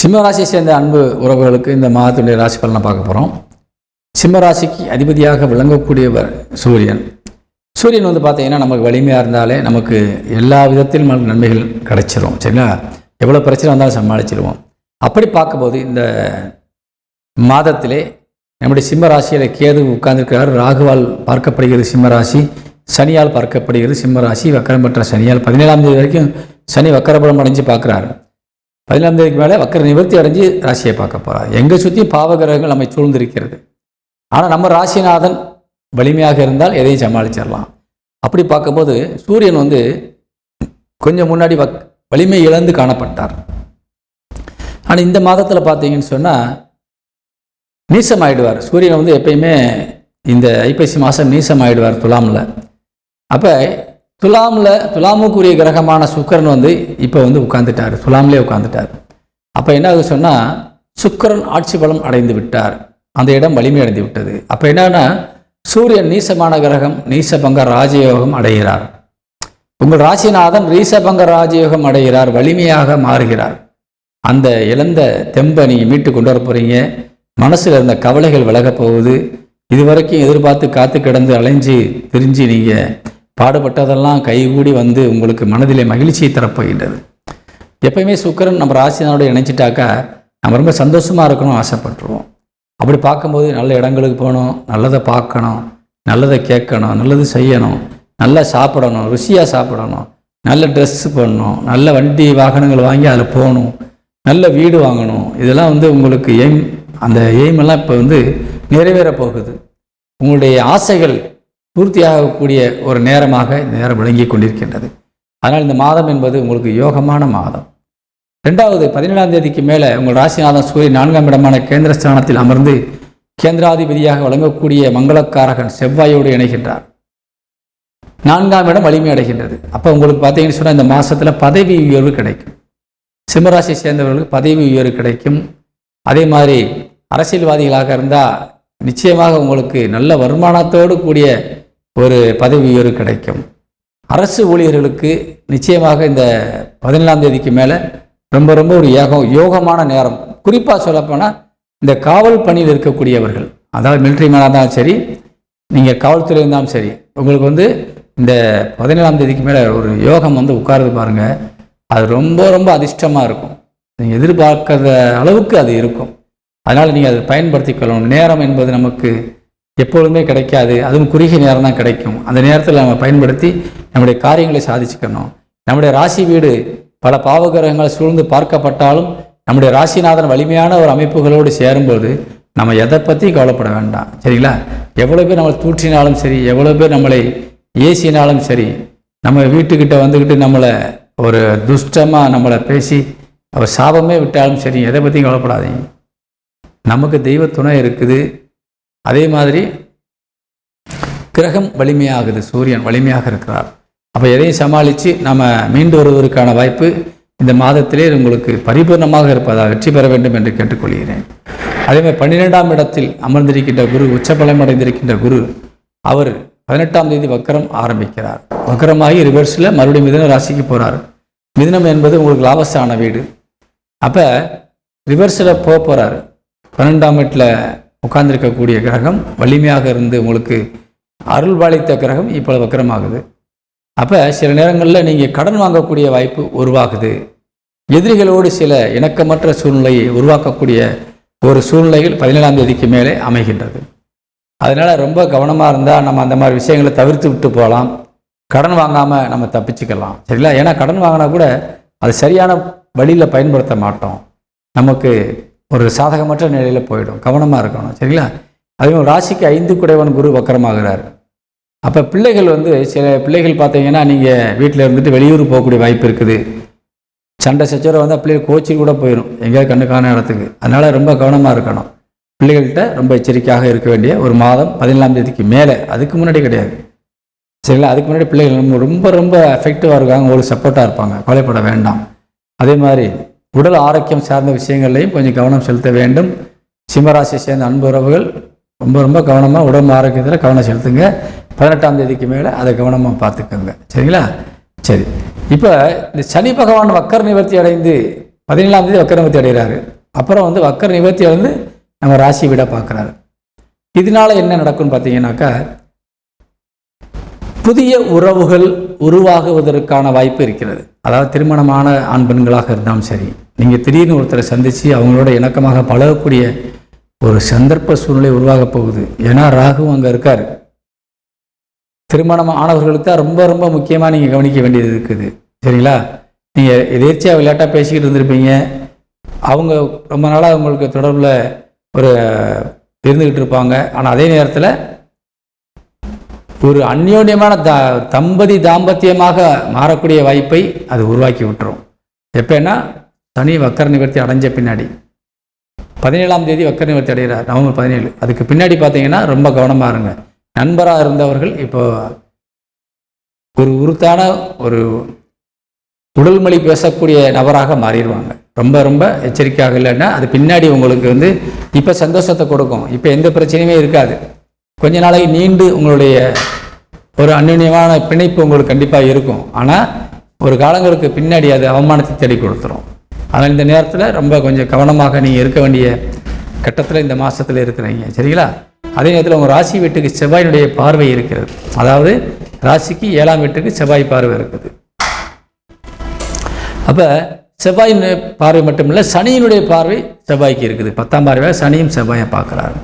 சிம்மராசியை சேர்ந்த அன்பு உறவுகளுக்கு இந்த மாதத்துடைய ராசி பலனை பார்க்க போகிறோம் சிம்மராசிக்கு அதிபதியாக விளங்கக்கூடியவர் சூரியன். சூரியன் வந்து பார்த்தீங்கன்னா நமக்கு வலிமையாக இருந்தாலே நமக்கு எல்லா விதத்திலும் நமக்கு நன்மைகள் கிடைச்சிரும். சரிங்களா? எவ்வளோ பிரச்சனை வந்தாலும் சமாளிச்சிருவோம். அப்படி பார்க்கும்போது இந்த மாதத்திலே நம்முடைய சிம்ம ராசியில் கேது உட்கார்ந்துருக்கிறார். ராகுவால் பார்க்கப்படுகிறது சிம்ம ராசி சனியால் பார்க்கப்படுகிறது சிம்ம ராசி வக்கரம் பெற்ற சனியால். பதினேழாம் தேதி வரைக்கும் சனி வக்கரபலம் அடைஞ்சு பார்க்குறாரு. பதினேழாம் தேதிக்கு மேலே வக்கர நிவர்த்தி அடைஞ்சு ராசியை பார்க்க போகிறார் எங்கே சுற்றி பாவகிரகங்கள் நம்மை சூழ்ந்திருக்கிறது. ஆனால் நம்ம ராசிநாதன் வலிமையாக இருந்தால் எதையும் சமாளிச்சிடலாம். அப்படி பார்க்கும்போது சூரியன் வந்து கொஞ்சம் முன்னாடி வக் வலிமை இழந்து காணப்பட்டார். ஆனால் இந்த மாதத்தில் பார்த்தீங்கன்னு சொன்னால் நீசம் ஆயிடுவார் சூரியன் வந்து எப்பயுமே இந்த ஐப்பசி மாதம் நீசம் ஆயிடுவார் துலாமில். அப்போ துலாமில் துலாமுக்குரிய கிரகமான சுக்கரன் வந்து இப்போ வந்து உட்காந்துட்டார் துலாம்லேயே உட்காந்துட்டார் அப்போ என்ன ஆகுது சொன்னால் சுக்கரன் ஆட்சி பலம் அடைந்து விட்டார். அந்த இடம் வலிமை அடைந்து விட்டது. அப்போ என்னன்னா சூரியன் நீசமான கிரகம் நீசபங்க ராஜயோகம் அடைகிறார். உங்கள் ராசிநாதன் ரீசபங்க ராஜயோகம் அடைகிறார் வலிமையாக மாறுகிறார். அந்த இழந்த தெம்பை நீங்கள் மீட்டு கொண்டு வர போகிறீங்க மனசில் இருந்த கவலைகள் விலகப் போகுது. இதுவரைக்கும் எதிர்பார்த்து காத்து கிடந்து அலைஞ்சு திரிஞ்சு நீங்கள் பாடுபட்டதெல்லாம் கைகூடி வந்து உங்களுக்கு மனதிலே மகிழ்ச்சியை தரப்போகின்றது. எப்பயுமே சுக்கரன் நம்ம ராசினோட இணைச்சிட்டாக்கா நம்ம ரொம்ப சந்தோஷமாக இருக்கணும் ஆசைப்பட்டுருவோம். அப்படி பார்க்கும்போது நல்ல இடங்களுக்கு போகணும் நல்லதை பார்க்கணும் நல்லதை கேட்கணும் நல்லது செய்யணும் நல்லா சாப்பிடணும் ருசியாக சாப்பிடணும் நல்ல ட்ரெஸ் பண்ணணும் நல்ல வண்டி வாகனங்கள் வாங்கி அதில் போகணும் நல்ல வீடு வாங்கணும். இதெல்லாம் வந்து உங்களுக்கு எய்ம் அந்த எய்மெல்லாம் இப்போ வந்து நிறைவேற போகுது. உங்களுடைய ஆசைகள் பூர்த்தியாகக்கூடிய ஒரு நேரமாக இந்த நேரம் விளங்கி கொண்டிருக்கின்றது. அதனால் இந்த மாதம் என்பது உங்களுக்கு யோகமான மாதம். ரெண்டாவது பதினேழாம் தேதிக்கு மேலே உங்கள் ராசிநாதன் சூரியன் நான்காம் இடமான கேந்திரஸ்தானத்தில் அமர்ந்து கேந்திராதிபதியாக வழங்கக்கூடிய மங்களக்காரகன் செவ்வாயோடு இணைகின்றார். நான்காம் இடம் வலிமை அடைகின்றது. அப்போ உங்களுக்கு பார்த்தீங்கன்னு சொன்னால் இந்த மாதத்தில் பதவி உயர்வு கிடைக்கும். சிம்மராசியை சேர்ந்தவர்களுக்கு பதவி உயர்வு கிடைக்கும். அதே மாதிரி அரசியல்வாதிகளாக இருந்தால் நிச்சயமாக உங்களுக்கு நல்ல வருமானத்தோடு கூடிய ஒரு பதவி உயர்வு கிடைக்கும். அரசு ஊழியர்களுக்கு நிச்சயமாக இந்த பதினேழாம் தேதிக்கு மேலே ரொம்ப ரொம்ப ஒரு யோகம் யோகமான நேரம். குறிப்பாக சொல்லப்போனால் இந்த காவல் பணியில் இருக்கக்கூடியவர்கள் அதாவது மிலிட்ரி மேனாக இருந்தாலும் சரி நீங்கள் காவல்துறை இருந்தாலும் சரி உங்களுக்கு வந்து இந்த பதினேழாம் தேதிக்கு மேலே ஒரு யோகம் வந்து உட்காருது பாருங்கள் அது ரொம்ப ரொம்ப அதிர்ஷ்டமாக இருக்கும். நீங்கள் எதிர்பார்க்காத அளவுக்கு அது இருக்கும். அதனால் நீங்கள் அதை பயன்படுத்திக் கொள்ளணும். நேரம் என்பது நமக்கு எப்பொழுதுமே கிடைக்காது அதுவும் குறுகிய நேரம் தான் கிடைக்கும். அந்த நேரத்தில் நம்ம பயன்படுத்தி நம்முடைய காரியங்களை சாதிச்சுக்கணும். நம்முடைய ராசி வீடு பல பாவகிரகங்கள் சூழ்ந்து பார்க்கப்பட்டாலும் நம்முடைய ராசிநாதன் வலிமையான ஒரு அமைப்புகளோடு சேரும்போது நம்ம எதை பற்றி கவலைப்பட வேண்டாம். சரிங்களா? எவ்வளோ பேர் நம்மளை தூற்றினாலும் சரி எவ்வளோ பேர் நம்மளை ஏசினாலும் சரி நம்ம வீட்டுக்கிட்ட வந்துக்கிட்டு நம்மளை ஒரு துஷ்டமாக நம்மளை பேசி அவர் சாபமே விட்டாலும் சரி எதை பற்றியும் கவலைப்படாதீங்க. நமக்கு தெய்வ துணை இருக்குது. அதே மாதிரி கிரகம் வலிமையாகுது சூரியன் வலிமையாக இருக்கிறார். அப்போ எதையும் சமாளித்து நம்ம மீண்டு வருவதற்கான வாய்ப்பு இந்த மாதத்திலே உங்களுக்கு பரிபூர்ணமாக இருப்பதாக வெற்றி பெற வேண்டும் என்று கேட்டுக்கொள்கிறேன். அதேமாதிரி பன்னிரெண்டாம் இடத்தில் அமர்ந்திருக்கின்ற குரு உச்சபலம் அடைந்திருக்கின்ற குரு அவர் பதினெட்டாம் தேதி வக்கரம் ஆரம்பிக்கிறார். வக்கரமாகி ரிவர்ஸில் மறுபடியும் மிதன ராசிக்கு போகிறார் மிதனம் என்பது உங்களுக்கு லாபஸ்தான வீடு. அப்போ ரிவர்ஸில் போக போகிறாரு பன்னெண்டாம் வீட்டில் உட்கார்ந்திருக்கக்கூடிய கிரகம் வலிமையாக இருந்து உங்களுக்கு அருள் பாலித்த கிரகம் இப்போ வக்கரமாகுது. அப்போ சில நேரங்களில் நீங்கள் கடன் வாங்கக்கூடிய வாய்ப்பு உருவாகுது. எதிரிகளோடு சில இணக்கமற்ற சூழ்நிலையை உருவாக்கக்கூடிய ஒரு சூழ்நிலைகள் பதினேழாம் தேதிக்கு மேலே அமைகின்றது. அதனால் ரொம்ப கவனமாக இருந்தால் நம்ம அந்த மாதிரி விஷயங்களை தவிர்த்து விட்டு போகலாம். கடன் வாங்காமல் நம்ம தப்பிச்சுக்கலாம். சரிங்களா? ஏன்னா கடன் வாங்கினா கூட அது சரியான வழியில் பயன்படுத்த மாட்டோம். நமக்கு ஒரு சாதகமற்ற நிலையில் போயிடும். கவனமாக இருக்கணும். சரிங்களா? அதுவும் ராசிக்கு ஐந்து குடைவன் குரு வக்கரமாகிறார். அப்போ பிள்ளைகள் வந்து சில பிள்ளைகள் பார்த்தீங்கன்னா நீங்கள் வீட்டில் இருந்துட்டு வெளியூர் போகக்கூடிய வாய்ப்பு இருக்குது. சண்டை சச்சரவு வந்து பிள்ளைகள் கோச்சிங் கூட போயிடும் எங்கேயாவது கண்ணுக்கான இடத்துக்கு. அதனால் ரொம்ப கவனமாக இருக்கணும். பிள்ளைகள்கிட்ட ரொம்ப எச்சரிக்கையாக இருக்க வேண்டிய ஒரு மாதம் பதினேழாம் தேதிக்கு மேலே. அதுக்கு முன்னாடி கிடையாது. சரிங்களா? அதுக்கு முன்னாடி பிள்ளைகள் ரொம்ப ரொம்ப ரொம்ப எஃபெக்டிவாக இருக்காங்க. உங்களுக்கு சப்போர்ட்டாக இருப்பாங்க. கவலைப்பட வேண்டாம். அதே மாதிரி உடல் ஆரோக்கியம் சார்ந்த விஷயங்கள்லையும் கொஞ்சம் கவனம் செலுத்த வேண்டும். சிம்மராசியை சேர்ந்த அன்பு உறவுகள் ரொம்ப ரொம்ப கவனமாக உடம்பு ஆரோக்கியத்தில் கவனம் செலுத்துங்க. பதினெட்டாம் தேதிக்கு மேலே அதை கவனமாக பார்த்துக்கோங்க. சரிங்களா? சரி. இப்போ இந்த சனி பகவான் வக்கர் நிவர்த்தி அடைந்து பதினேழாம் தேதி வக்கர நிவர்த்தி அடைகிறாரு. அப்புறம் வந்து வக்கர் நிவர்த்தி அடைந்து நம்ம ராசி விட பார்க்குறாரு. இதனால என்ன நடக்கும்னு பார்த்தீங்கன்னாக்கா புதிய உறவுகள் உருவாகுவதற்கான வாய்ப்பு இருக்கிறது. அதாவது திருமணமான ஆண் பெண்களாக இருந்தாலும் சரி நீங்கள் திடீர்னு ஒருத்தரை சந்தித்து அவங்களோட இணக்கமாக பழகக்கூடிய ஒரு சந்தர்ப்ப சூழ்நிலை உருவாகப் போகுது. ஏன்னா ராகுவும் அங்கே இருக்கார். திருமணம் ஆனவர்களுக்கு தான் ரொம்ப ரொம்ப முக்கியமாக நீங்கள் கவனிக்க வேண்டியது இருக்குது. சரிங்களா? நீங்கள் எதேர்ச்சியாக விளையாட்டாக பேசிக்கிட்டு இருந்திருப்பீங்க. அவங்க ரொம்ப நாளாக உங்களுக்கு தொடர்பில் ஒரு இருந்துக்கிட்டு இருப்பாங்க. ஆனால் அதே நேரத்தில் ஒரு அந்யோன்யமான த தம்பதி தாம்பத்தியமாக மாறக்கூடிய வாய்ப்பை அது உருவாக்கி விட்டுரும். எப்போன்னா சனி வக்கர நிவர்த்தி அடைஞ்ச பின்னாடி. பதினேழாம் தேதி வக்கர நிவர்த்தி அடைகிறார் நவம்பர் பதினேழு. அதுக்கு பின்னாடி பார்த்தீங்கன்னா ரொம்ப கவனமாக இருங்க. நண்பராக இருந்தவர்கள் இப்போ ஒரு உருத்தான ஒரு உடல்மொழி பேசக்கூடிய நபராக மாறிடுவாங்க. ரொம்ப ரொம்ப எச்சரிக்கையாக இல்லைன்னா அது பின்னாடி உங்களுக்கு வந்து இப்போ சந்தோஷத்தை கொடுக்கும். இப்போ எந்த பிரச்சனையுமே இருக்காது. கொஞ்ச நாளைக்கு நீண்டு உங்களுடைய ஒரு அந்யுன்யமான பிணைப்பு உங்களுக்கு கண்டிப்பாக இருக்கும். ஆனால் ஒரு காலங்களுக்கு பின்னாடி அது அவமானத்தை தேடி கொடுத்துரும். ஆனால் இந்த நேரத்தில் ரொம்ப கொஞ்சம் கவனமாக நீங்கள் இருக்க வேண்டிய கட்டத்தில் இந்த மாதத்தில் இருக்கிறீங்க. சரிங்களா? அதே நேரத்தில் உங்கள் ராசி வீட்டுக்கு செவ்வாயினுடைய பார்வை இருக்கிறது. அதாவது ராசிக்கு ஏழாம் வீட்டுக்கு செவ்வாய் பார்வை இருக்குது. அப்போ செவ்வாயின் பார்வை மட்டுமில்லை சனியினுடைய பார்வை செவ்வாய்க்கு இருக்குது. பத்தாம் பார்வையாக சனியும் செவ்வாயை பார்க்குறாரு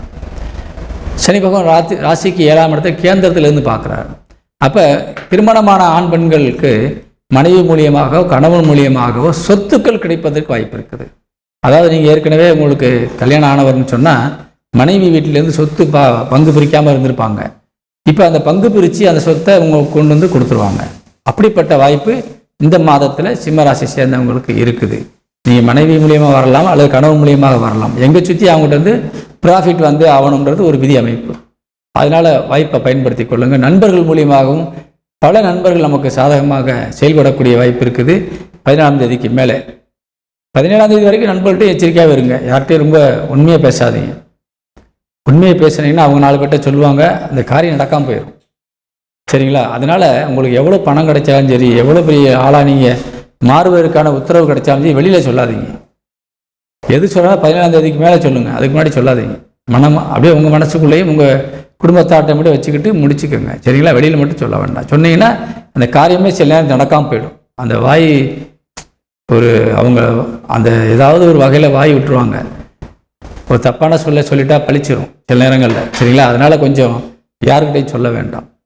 சனி பகவான் ராசி ராசிக்கு ஏழாம் இடத்தை கேந்திரத்திலிருந்து பார்க்குறாரு. அப்போ திருமணமான ஆண் பெண்களுக்கு மனைவி மூலியமாகவோ கணவன் மூலியமாகவோ சொத்துக்கள் கிடைப்பதற்கு வாய்ப்பு இருக்குது. அதாவது நீங்கள் ஏற்கனவே உங்களுக்கு கல்யாணம் ஆனவர்னு சொன்னால் மனைவி வீட்டிலேருந்து சொத்து பா பங்கு பிரிக்காமல் இருந்திருப்பாங்க. இப்போ அந்த பங்கு பிரித்து அந்த சொத்தை உங்களுக்கு கொண்டு வந்து கொடுத்துருவாங்க. அப்படிப்பட்ட வாய்ப்பு இந்த மாதத்தில் சிம்மராசி சேர்ந்தவங்களுக்கு இருக்குது. நீங்கள் மனைவி மூலியமாக வரலாம் அல்லது கனவு மூலியமாக வரலாம். எங்கே சுற்றி அவங்ககிட்ட வந்து ப்ராஃபிட் வந்து ஆகணுன்றது ஒரு விதி அமைப்பு. அதனால் வாய்ப்பை பயன்படுத்தி கொள்ளுங்கள் நண்பர்கள் மூலியமாகவும் பல நண்பர்கள் நமக்கு சாதகமாக செயல்படக்கூடிய வாய்ப்பு இருக்குது. பதினாலாம் தேதிக்கு மேலே. பதினேழாம் தேதி வரைக்கும் நண்பர்கள்ட்ட எச்சரிக்கையாக இருங்க. யார்கிட்டையும் ரொம்ப உண்மையாக பேசாதீங்க. உண்மையை பேசுனீங்கன்னா அவங்க நாலு பேர்ட்ட சொல்லுவாங்க. அந்த காரியம் நடக்காமல் போயிடும் சரிங்களா? அதனால் உங்களுக்கு எவ்வளோ பணம் கிடைச்சாலும் சரி எவ்வளோ பெரிய ஆளாக நீங்கள் மாறுவதற்கான உத்தரவு கிடைச்சாலும் வெளியில் சொல்லாதீங்க. எது சொன்னாலும் பதினேழாம் தேதிக்கு மேலே சொல்லுங்கள் அதுக்கு முன்னாடி சொல்லாதீங்க. மனம் அப்படியே உங்கள் மனசுக்குள்ளேயும் உங்கள் குடும்பத்தாட்டை மட்டும் வச்சுக்கிட்டு முடிச்சுக்கோங்க. சரிங்களா? வெளியில் மட்டும் சொல்ல வேண்டாம். சொன்னீங்கன்னா அந்த காரியமே சில நேரம் நடக்காமல் போயிடும். அந்த வாய் ஒரு அவங்க அந்த ஏதாவது ஒரு வகையில் வாய் விட்டுருவாங்க. ஒரு தப்பான சொல்ல சொல்லிட்டா பழிச்சிடும் சில நேரங்களில். சரிங்களா? அதனால் கொஞ்சம் யாருக்கிட்டையும் சொல்ல வேண்டாம்.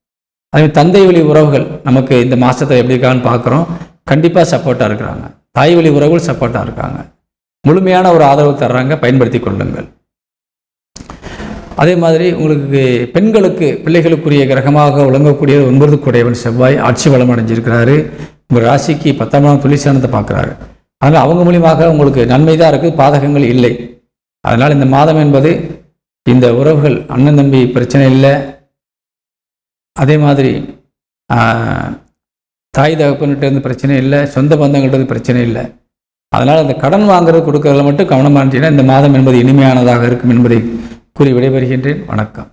அதே தந்தை வழி உறவுகள் நமக்கு இந்த மாதத்தில் எப்படி இருக்கான்னு பார்க்குறோம். கண்டிப்பாக சப்போர்ட்டாக இருக்கிறாங்க. தாய் வழி உறவுகள் சப்போர்ட்டாக இருக்காங்க. முழுமையான ஒரு ஆதரவு தர்றாங்க. பயன்படுத்தி கொள்ளுங்கள். அதே மாதிரி உங்களுக்கு பெண்களுக்கு பிள்ளைகளுக்குரிய கிரகமாக விளங்கக்கூடிய ஒன்பது செவ்வாய். ஆட்சி வளம் அடைஞ்சிருக்கிறாரு. உங்கள் ராசிக்கு பத்தாம் தொழிற்சானத்தை பார்க்குறாரு. அதனால் அவங்க மூலியமாக உங்களுக்கு நன்மை தான் இருக்குது பாதகங்கள் இல்லை. அதனால் இந்த மாதம் என்பது இந்த உறவுகள் அண்ணன் தம்பி பிரச்சனை இல்லை. அதே மாதிரி தாய் தகப்பன்கிட்ட இருந்து பிரச்சனை இல்லை சொந்த பந்தங்கள்ட்ட இருந்து பிரச்சனை இல்லை. அதனால் அந்த கடன் வாங்குறது கொடுக்கறதுல மட்டும் கவனமாக இருந்துச்சுன்னா இந்த மாதம் என்பது இனிமையானதாக இருக்கும் என்பதை கூறி விடைபெறுகின்றேன். வணக்கம்.